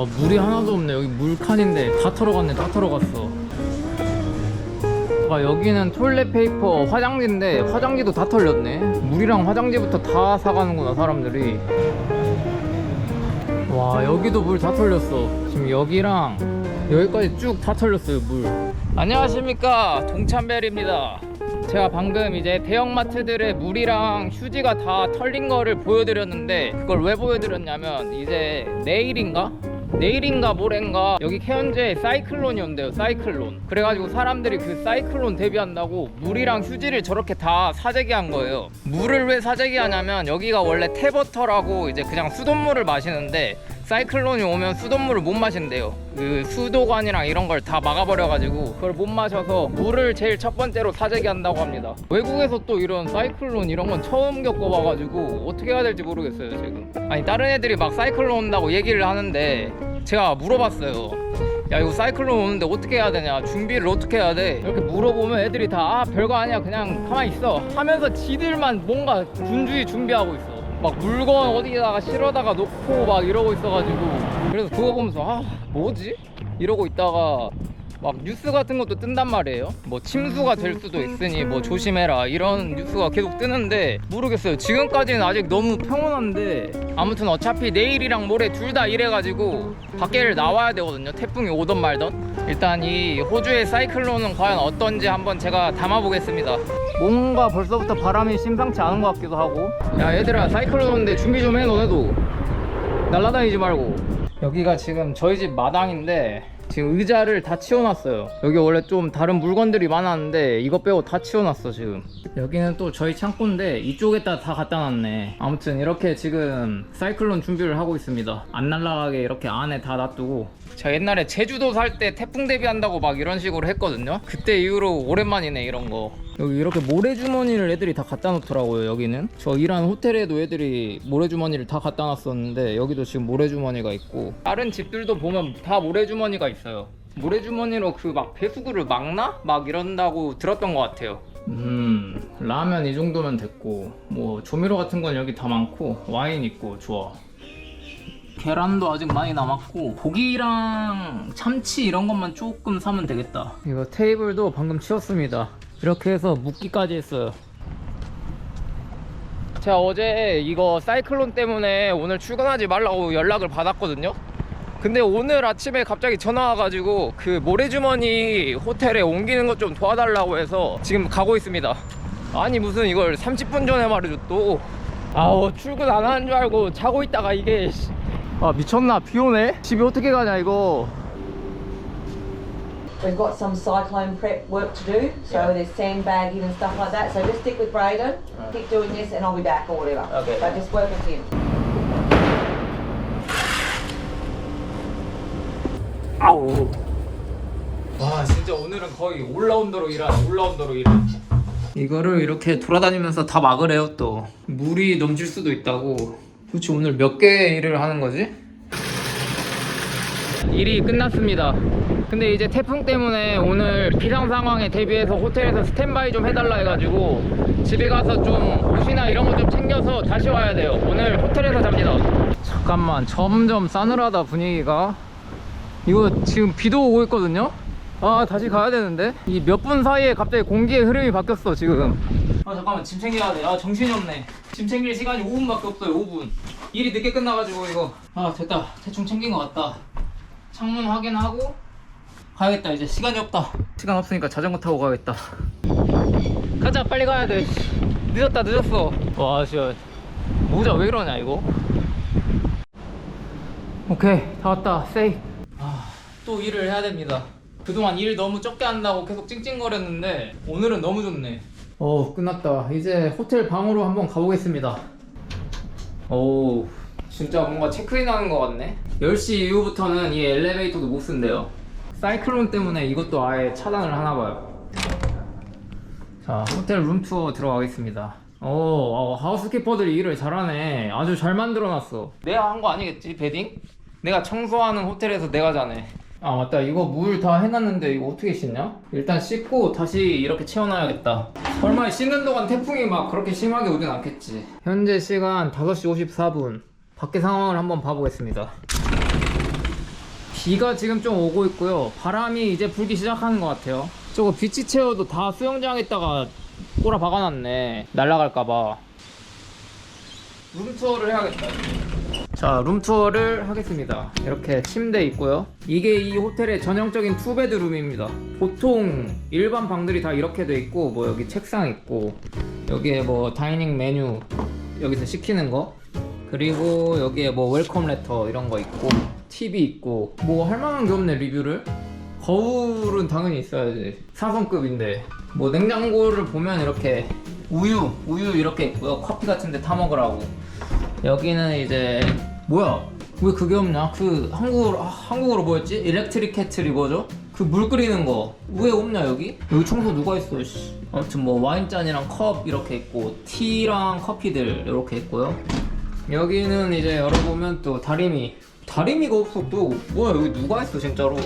와 물이 하나도 없네. 여기 물칸인데 다 털어갔네. 다 털어갔어. 와 여기는 톨레 페이퍼 화장지인데 화장지도 다 털렸네. 물이랑 화장지부터 다 사가는구나 사람들이. 와 여기도 물 다 털렸어. 지금 여기랑 여기까지 쭉 다 털렸어요 물. 안녕하십니까. 동찬벨입니다. 제가 방금 이제 대형마트들의 물이랑 휴지가 다 털린 거를 보여드렸는데 그걸 왜 보여드렸냐면 이제 내일인가? 내일인가 모레인가 여기 케언즈에 사이클론이 온대요 사이클론. 그래가지고 사람들이 그 사이클론 대비한다고 물이랑 휴지를 저렇게 다 사재기 한 거예요. 물을 왜 사재기 하냐면 여기가 원래 테버터라고 이제 그냥 수돗물을 마시는데 사이클론이 오면 수돗물을 못 마신대요. 그 수도관이랑 이런 걸 다 막아버려가지고 그걸 못 마셔서 물을 제일 첫 번째로 사재기 한다고 합니다. 외국에서 또 이런 사이클론 이런 건 처음 겪어봐가지고 어떻게 해야 될지 모르겠어요 지금. 아니 다른 애들이 막 사이클론 온다고 얘기를 하는데 제가 물어봤어요. 야 이거 사이클론 오는데 어떻게 해야 되냐? 준비를 어떻게 해야 돼? 이렇게 물어보면 애들이 다 아, 별거 아니야. 그냥 가만히 있어. 하면서 지들만 뭔가 분주히 준비하고 있어 막 물건 어디다가 실어다가 놓고 막 이러고 있어가지고 그래서 그거 보면서 아 뭐지 이러고 있다가 막 뉴스 같은 것도 뜬단 말이에요. 뭐 침수가 될 수도 있으니 뭐 조심해라 이런 뉴스가 계속 뜨는데 모르겠어요. 지금까지는 아직 너무 평온한데 아무튼 어차피 내일이랑 모레 둘 다 이래가지고 밖에를 나와야 되거든요. 태풍이 오던 말던. 일단 이 호주의 사이클론은 과연 어떤지 한번 제가 담아보겠습니다. 뭔가 벌써부터 바람이 심상치 않은 것 같기도 하고. 야 얘들아 사이클론 오는데 준비 좀 해 너네도. 날라다니지 말고. 여기가 지금 저희 집 마당인데 지금 의자를 다 치워놨어요. 여기 원래 좀 다른 물건들이 많았는데 이거 빼고 다 치워놨어 지금. 여기는 또 저희 창고인데 이쪽에다 다 갖다 놨네. 아무튼 이렇게 지금 사이클론 준비를 하고 있습니다. 안 날아가게 이렇게 안에 다 놔두고. 제가 옛날에 제주도 살 때 태풍 대비한다고 막 이런 식으로 했거든요. 그때 이후로 오랜만이네 이런 거 여기 이렇게 모래주머니를 애들이 다 갖다 놓더라고요 여기는. 저 일하는 호텔에도 애들이 모래주머니를 다 갖다 놨었는데 여기도 지금 모래주머니가 있고. 다른 집들도 보면 다 모래주머니가 있어요. 모래주머니로 그 막 배수구를 막나? 막 이런다고 들었던 것 같아요. 음 라면 이 정도면 됐고 뭐 조미료 같은 건 여기 다 많고 와인 있고 좋아. 계란도 아직 많이 남았고 고기랑 참치 이런 것만 조금 사면 되겠다. 이거 테이블도 방금 치웠습니다 이렇게 해서 묵기까지 했어요. 제가 어제 이거 사이클론 때문에 오늘 출근하지 말라고 연락을 받았거든요. 근데 오늘 아침에 갑자기 전화 와가지고 그 모래주머니 호텔에 옮기는 것 좀 도와달라고 해서 지금 가고 있습니다. 아니 무슨 이걸 30분 전에 말해줘 또. 아우 출근 안 하는 줄 알고 자고 있다가 이게 씨. 아 미쳤나? 비 오네? 집에 어떻게 가냐 이거 We've got some cyclone prep work to do, so Yeah. there's sandbagging and stuff like that. So just stick with Braden, keep doing this, and I'll be back or whatever. Okay. But just work with him. 아우. 와 진짜 오늘은 거의 올라운더로 일하네 올라운더로 일해. 이거를 이렇게 돌아다니면서 다 막으래요 또 물이 넘칠 수도 있다고. 도대체 오늘 몇 개 일을 하는 거지? 일이 끝났습니다. 근데 이제 태풍 때문에 오늘 비상 상황에 대비해서 호텔에서 스탠바이 좀 해달라 해가지고 집에 가서 좀 옷이나 이런 거 좀 챙겨서 다시 와야 돼요. 오늘 호텔에서 잡니다. 잠깐만 점점 싸늘하다 분위기가. 이거 지금 비도 오고 있거든요? 아 다시 가야 되는데 이 몇 분 사이에 갑자기 공기의 흐름이 바뀌었어 지금 아 잠깐만 짐 챙겨야 돼아 정신이 없네 짐 챙길 시간이 5분밖에 없어요 5분 일이 늦게 끝나가지고 이거 아 됐다 대충 챙긴 것 같다 창문 확인하고 가야겠다 이제 시간이 없다 시간 없으니까 자전거 타고 가야겠다 가자 빨리 가야 돼 늦었다 늦었어 와 진짜 모자 왜 이러냐 이거 오케이 다 왔다 세이 아, 또 일을 해야 됩니다. 그동안 일 너무 적게 한다고 계속 찡찡거렸는데 오늘은 너무 좋네. 어, 끝났다. 이제 호텔 방으로 한번 가보겠습니다. 오, 진짜 뭔가 체크인 하는 것 같네. 10시 이후부터는 이 엘리베이터도 못 쓴대요. 사이클론 때문에 이것도 아예 차단을 하나 봐요. 자, 호텔 룸투어 들어가겠습니다. 오, 어, 하우스키퍼들이 일을 잘하네. 아주 잘 만들어놨어. 내가 한 거 아니겠지, 베딩? 내가 청소하는 호텔에서 내가 자네. 아 맞다 이거 물 다 해놨는데 이거 어떻게 씻냐? 일단 씻고 다시 이렇게 채워놔야겠다 설마 씻는 동안 태풍이 막 그렇게 심하게 오진 않겠지 현재 시간 5시 54분 밖에 상황을 한번 봐보겠습니다 비가 지금 좀 오고 있고요. 바람이 이제 불기 시작하는 것 같아요. 저거 비치 체어도 다 수영장에다가 꼬라 박아놨네. 날아갈까봐. 룸투어를 해야겠다. 자, 룸투어를 하겠습니다. 이렇게 침대 있고요. 이게 이 호텔의 전형적인 투베드룸입니다. 보통 일반 방들이 다 이렇게 돼 있고, 뭐 여기 책상 있고, 여기에 뭐 다이닝 메뉴 여기서 시키는 거, 그리고 여기에 뭐 웰컴 레터 이런 거 있고, TV 있고, 뭐 할 만한 게 없네 리뷰를. 거울은 당연히 있어야지. 4성급인데. 뭐 냉장고를 보면 이렇게 우유, 우유 이렇게 있고요. 커피 같은 데 타 먹으라고. 여기는 이제 뭐야? 왜 그게 없냐? 그 한국어로 아, 한국어로 뭐였지? 일렉트릭 캐틀이 뭐죠? 그 물 끓이는 거 왜 없냐 여기? 여기 청소 누가 했어? 씨. 아무튼 뭐 와인잔이랑 컵 이렇게 있고 티랑 커피들 이렇게 있고요. 여기는 이제 열어보면 또 다리미 다리미가 또 뭐야 여기 누가 했어 진짜로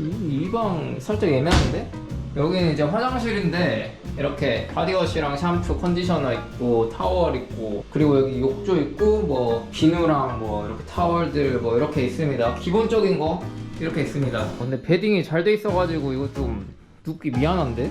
이 방 살짝 애매한데? 여기는 이제 화장실인데 이렇게 바디워시랑 샴푸, 컨디셔너 있고 타월 있고 그리고 여기 욕조 있고 뭐 비누랑 뭐 이렇게 타월들 뭐 이렇게 있습니다. 기본적인 거 이렇게 있습니다. 근데 베딩이 잘 돼 있어가지고 이거 좀 눕기 미안한데?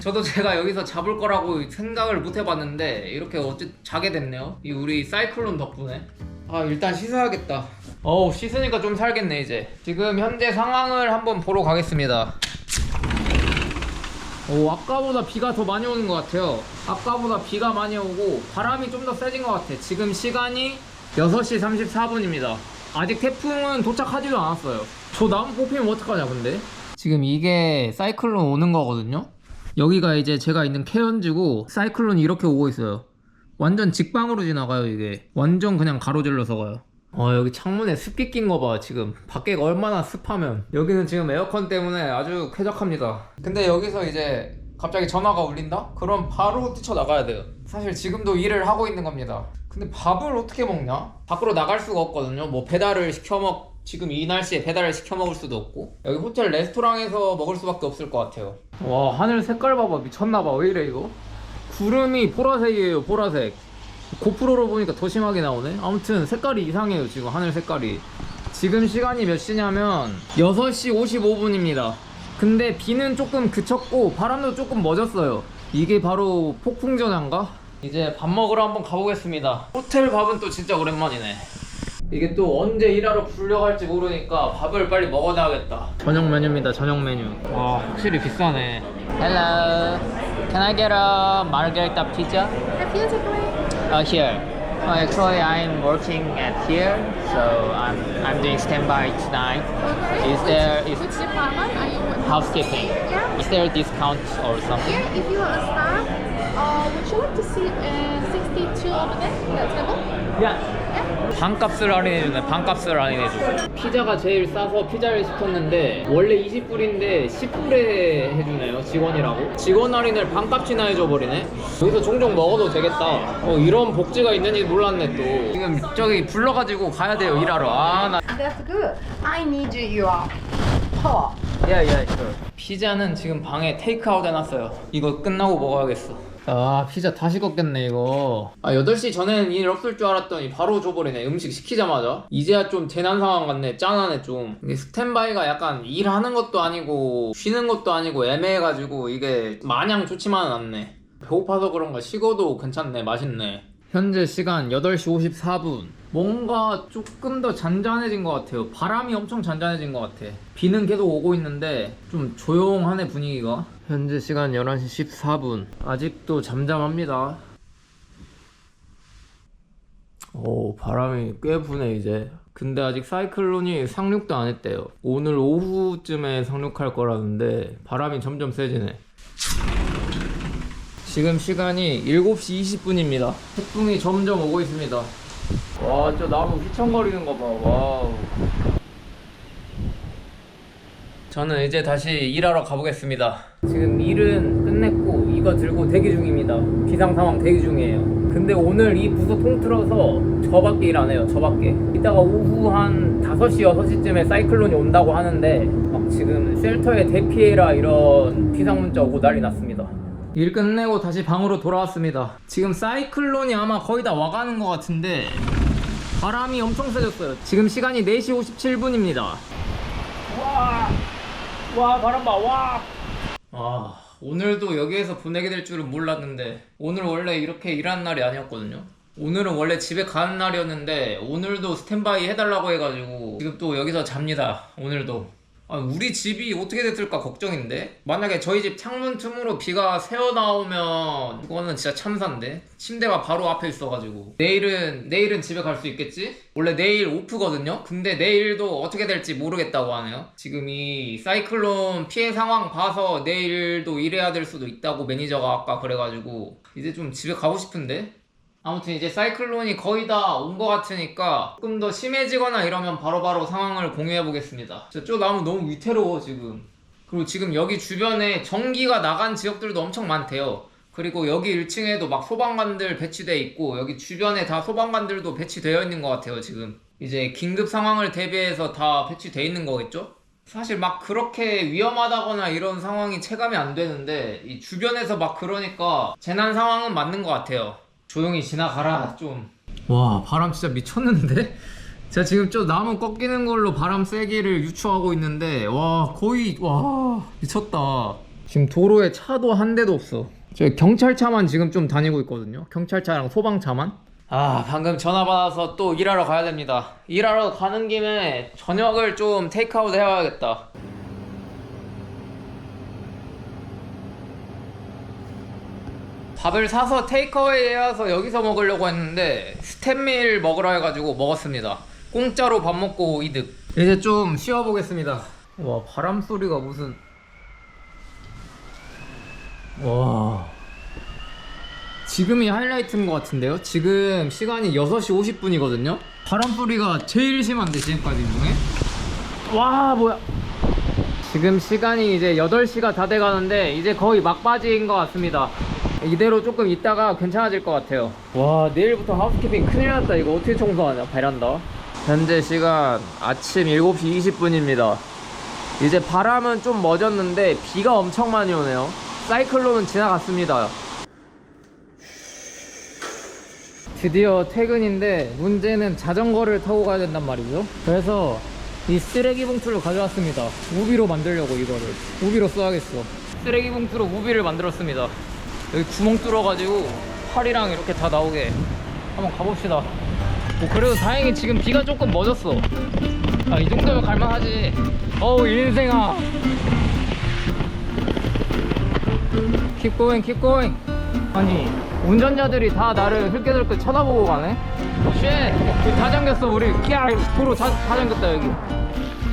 저도 제가 여기서 잡을 거라고 생각을 못 해봤는데 이렇게 어째 자게 됐네요. 이 우리 사이클론 덕분에. 아 일단 씻어야겠다. 어우 씻으니까 좀 살겠네 이제. 지금 현재 상황을 한번 보러 가겠습니다. 오 아까보다 비가 더 많이 오는 것 같아요. 아까보다 비가 많이 오고 바람이 좀 더 세진 것 같아. 지금 시간이 6시 34분입니다. 아직 태풍은 도착하지도 않았어요. 저 나무 뽑히면 어떡하냐 근데? 지금 이게 사이클론 오는 거거든요? 여기가 이제 제가 있는 케언즈고 사이클론이 이렇게 오고 있어요. 완전 직방으로 지나가요 이게. 완전 그냥 가로질러서 가요 어 여기 창문에 습기 낀 거 봐. 지금 밖에가 얼마나 습하면. 여기는 지금 에어컨 때문에 아주 쾌적합니다. 근데 여기서 이제 갑자기 전화가 울린다? 그럼 바로 뛰쳐나가야 돼요. 사실 지금도 일을 하고 있는 겁니다. 근데 밥을 어떻게 먹냐? 밖으로 나갈 수가 없거든요. 뭐 배달을 시켜 먹 지금 이 날씨에 배달을 시켜 먹을 수도 없고. 여기 호텔 레스토랑에서 먹을 수밖에 없을 것 같아요. 와 하늘 색깔 봐봐. 미쳤나봐. 왜 이래 이거? 구름이 보라색이에요 보라색 고프로로 보니까 더 심하게 나오네? 아무튼 색깔이 이상해요 지금 하늘 색깔이. 지금 시간이 몇 시냐면 6시 55분입니다. 근데 비는 조금 그쳤고 바람도 조금 멎었어요. 이게 바로 폭풍전야인가? 이제 밥 먹으러 한번 가보겠습니다. 호텔 밥은 또 진짜 오랜만이네. 이게 또 언제 일하러 불려갈지 모르니까 밥을 빨리 먹어놔야겠다. 저녁 메뉴입니다 저녁 메뉴. 와 확실히 비싸네. Hello. Can I get a margarita takeaway? Uh, here. Uh, actually, I'm working at here, so I'm I'm doing standby tonight. Okay. Is there is Which department are you with? housekeeping? Yeah. Is there a discount or something? Here, if you are a staff, uh, would you like to see uh, 62 over there, that table? Yeah. 반값을 할인해주네. 반값을 할인해줘. 피자가 제일 싸서 피자를 시켰는데 원래 20불인데 10불에 해주네요. 직원이라고. 직원 할인을 반값이나 해줘버리네. 여기서 종종 먹어도 되겠다. 어, 이런 복지가 있는지 몰랐네 또. 지금 저기 불러가지고 가야 돼요 일하러. 아 나. That's good. I need your paw. 야, 야, 이거. 피자는 지금 방에 테이크아웃 해놨어요. 이거 끝나고 먹어야겠어. 아, 피자 다 식었겠네, 이거. 아, 8시 전에는 일 없을 줄 알았더니 바로 줘버리네. 음식 시키자마자. 이제야 좀 재난 상황 같네. 짠하네, 좀. 이게 스탠바이가 약간 일하는 것도 아니고, 쉬는 것도 아니고, 애매해가지고, 이게 마냥 좋지만은 않네. 배고파서 그런가 식어도 괜찮네. 맛있네. 현재 시간 8시 54분. 뭔가 조금 더 잔잔해진 것 같아요. 바람이 엄청 잔잔해진 것 같아. 비는 계속 오고 있는데 좀 조용하네 분위기가. 현재 시간 11시 14분. 아직도 잠잠합니다. 오, 바람이 꽤 부네 이제. 근데 아직 사이클론이 상륙도 안 했대요. 오늘 오후쯤에 상륙할 거라는데 바람이 점점 세지네. 지금 시간이 7시 20분입니다. 태풍이 점점 오고 있습니다. 와, 저 나무 휘청거리는 거 봐. 와우. 저는 이제 다시 일하러 가보겠습니다. 지금 일은 끝냈고 이거 들고 대기 중입니다. 비상 상황 대기 중이에요. 근데 오늘 이 부서 통틀어서 저밖에 일 안 해요. 저밖에. 이따가 오후 한 5시, 6시쯤에 사이클론이 온다고 하는데 막 지금 쉘터에 대피해라 이런 비상 문자 오고 난리 났습니다. 일 끝내고 다시 방으로 돌아왔습니다. 지금 사이클론이 아마 거의 다 와가는 것 같은데 바람이 엄청 세졌어요. 지금 시간이 4시 57분입니다. 와, 와 바람 봐, 와. 아 오늘도 여기에서 보내게 될 줄은 몰랐는데 오늘 원래 이렇게 일하는 날이 아니었거든요. 오늘은 원래 집에 가는 날이었는데 오늘도 스탠바이 해달라고 해가지고 지금 또 여기서 잡니다. 오늘도. 아, 우리 집이 어떻게 됐을까 걱정인데? 만약에 저희 집 창문 틈으로 비가 새어 나오면 그거는 진짜 참사인데? 침대가 바로 앞에 있어가지고. 내일은 내일은 집에 갈 수 있겠지? 원래 내일 오프거든요? 근데 내일도 어떻게 될지 모르겠다고 하네요. 지금 이 사이클론 피해 상황 봐서 내일도 일해야 될 수도 있다고 매니저가 아까 그래가지고. 이제 좀 집에 가고 싶은데 아무튼 이제 사이클론이 거의 다 온 것 같으니까 조금 더 심해지거나 이러면 바로바로 상황을 공유해 보겠습니다. 저쪽 나무 너무 위태로워 지금. 그리고 지금 여기 주변에 전기가 나간 지역들도 엄청 많대요. 그리고 여기 1층에도 막 소방관들 배치돼 있고 여기 주변에 다 소방관들도 배치되어 있는 것 같아요 지금. 이제 긴급 상황을 대비해서 다 배치돼 있는 거겠죠? 사실 막 그렇게 위험하다거나 이런 상황이 체감이 안 되는데 이 주변에서 막 그러니까 재난 상황은 맞는 것 같아요. 조용히 지나가라 좀. 와 바람 진짜 미쳤는데? 제가 지금 저 나무 꺾이는 걸로 바람 세기를 유추하고 있는데 와 거의 와 미쳤다. 지금 도로에 차도 한 대도 없어. 저 경찰차만 지금 좀 다니고 있거든요. 경찰차랑 소방차만. 아 방금 전화 받아서 또 일하러 가야 됩니다. 일하러 가는 김에 저녁을 좀 테이크아웃 해와야겠다. 밥을 사서 테이크어웨이 해와서 여기서 먹으려고 했는데 스탠밀 먹으라 해가지고 먹었습니다. 공짜로 밥 먹고 이득. 이제 좀 쉬어보겠습니다. 와 바람 소리가 무슨 와 지금이 하이라이트인 것 같은데요? 지금 시간이 6시 50분이거든요? 바람 소리가 제일 심한데 지금까지 중에? 와 뭐야 지금 시간이 이제 8시가 다 돼가는데 이제 거의 막바지인 것 같습니다 이대로 조금 있다가 괜찮아질 것 같아요. 와 내일부터 하우스키핑 큰일 났다. 이거 어떻게 청소하냐? 베란다. 현재 시간 아침 7시 20분입니다. 이제 바람은 좀 멎었는데 비가 엄청 많이 오네요. 사이클론은 지나갔습니다. 드디어 퇴근인데 문제는 자전거를 타고 가야 된단 말이죠. 그래서 이 쓰레기 봉투를 가져왔습니다. 우비로 만들려고 이거를. 우비로 써야겠어. 쓰레기 봉투로 우비를 만들었습니다 여기 구멍 뚫어가지고 팔이랑 이렇게 다 나오게 한번 가봅시다 뭐 그래도 다행히 지금 비가 조금 멎었어 아 이 정도면 갈만하지 어우 인생아 keep going 아니 운전자들이 다 나를 흘끗흘끗 쳐다보고 가네 쉣! 다 잠겼어 우리 야 도로 다, 다 잠겼다 여기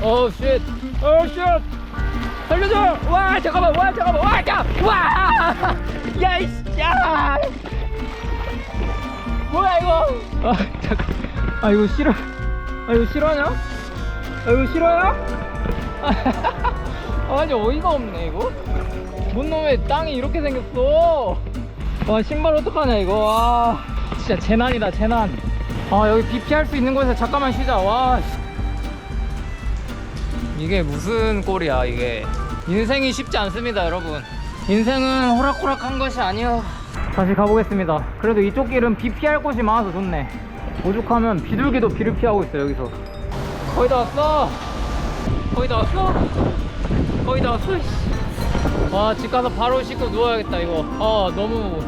어 쉣! 어 쉣! 살려줘! 와 잠깐만 와 잠깐만 와 잠깐! 와! 야 이 씨 야! 뭐야 이거? 아 잠깐 아 이거 싫어 아 이거 싫어하냐? 아 이거 싫어요? 아니 어이가 없네 이거 뭔 놈의 땅이 이렇게 생겼어 와 신발 어떡하냐 이거 와 진짜 재난이다 재난 아 여기 비 피할 수 있는 곳에서 잠깐만 쉬자 와 씨. 이게 무슨 꼴이야 이게 인생이 쉽지 않습니다 여러분 인생은 호락호락한 것이 아니요 다시 가보겠습니다. 그래도 이쪽 길은 비 피할 곳이 많아서 좋네. 오죽하면 비둘기도 비를 피하고 있어 여기서. 거의 다 왔어. 거의 다 왔어? 거의 다 왔어 와집 가서 바로 씻고 누워야겠다 이거. 아 너무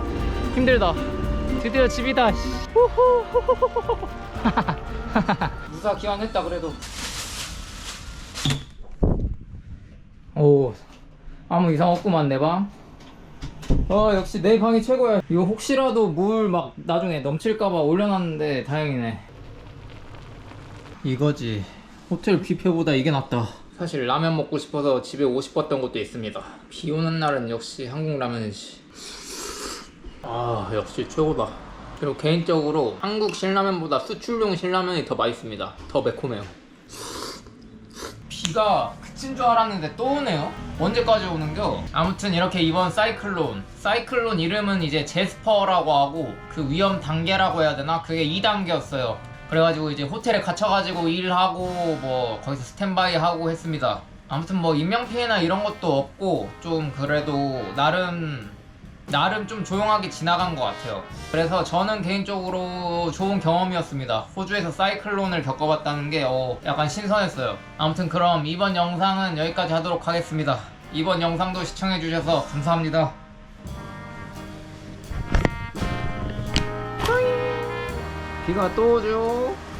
힘들다. 드디어 집이다. 무사 기원했다 그래도. 오 아무 이상 없구만 내 방. 어 역시 내 방이 최고야. 이거 혹시라도 물 막 나중에 넘칠까봐 올려놨는데 다행이네. 이거지. 호텔 뷔페보다 이게 낫다. 사실 라면 먹고 싶어서 집에 오고 싶었던 것도 있습니다. 비 오는 날은 역시 한국 라면이지. 아 역시 최고다. 그리고 개인적으로 한국 신라면보다 수출용 신라면이 더 맛있습니다. 더 매콤해요. 비가 그친 줄 알았는데 또 오네요 언제까지 오는겨? 아무튼 이렇게 이번 사이클론 사이클론 이름은 이제 제스퍼라고 하고 그 위험 단계라고 해야 되나? 그게 2단계였어요 그래가지고 이제 호텔에 갇혀가지고 일하고 뭐 거기서 스탠바이 하고 했습니다 아무튼 뭐 인명피해나 이런 것도 없고 좀 그래도 나름 나름 좀 조용하게 지나간 것 같아요. 그래서 저는 개인적으로 좋은 경험이었습니다. 호주에서 사이클론을 겪어봤다는 게 어, 약간 신선했어요. 아무튼 그럼 이번 영상은 여기까지 하도록 하겠습니다. 이번 영상도 시청해주셔서 감사합니다. 비가 또 오죠.